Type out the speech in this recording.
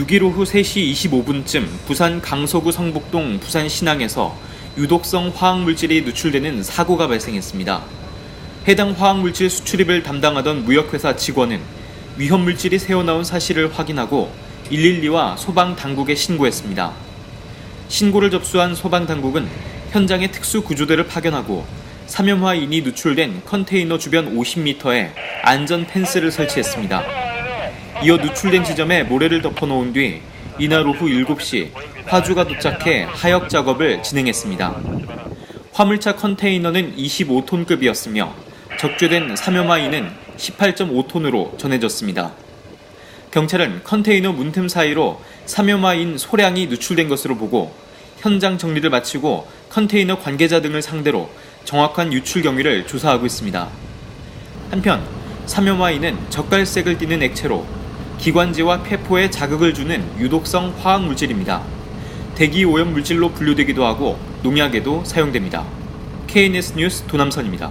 6일 오후 3시 25분쯤 부산 강서구 성북동 부산 신항에서 유독성 화학물질이 누출되는 사고가 발생했습니다. 해당 화학물질 수출입을 담당하던 무역회사 직원은 위험물질이 새어나온 사실을 확인하고 112와 소방당국에 신고했습니다. 신고를 접수한 소방당국은 현장에 특수구조대를 파견하고 삼염화인이 누출된 컨테이너 주변 50m에 안전 펜스를 설치했습니다. 이어 누출된 지점에 모래를 덮어놓은 뒤 이날 오후 7시 화주가 도착해 하역 작업을 진행했습니다. 화물차 컨테이너는 25톤급이었으며 적재된 삼염화인은 18.5톤으로 전해졌습니다. 경찰은 컨테이너 문틈 사이로 삼염화인 소량이 누출된 것으로 보고 현장 정리를 마치고 컨테이너 관계자 등을 상대로 정확한 유출 경위를 조사하고 있습니다. 한편 삼염화인은 젓갈색을 띠는 액체로 기관지와 폐포에 자극을 주는 유독성 화학 물질입니다. 대기 오염 물질로 분류되기도 하고 농약에도 사용됩니다. KNS 뉴스 도남선입니다.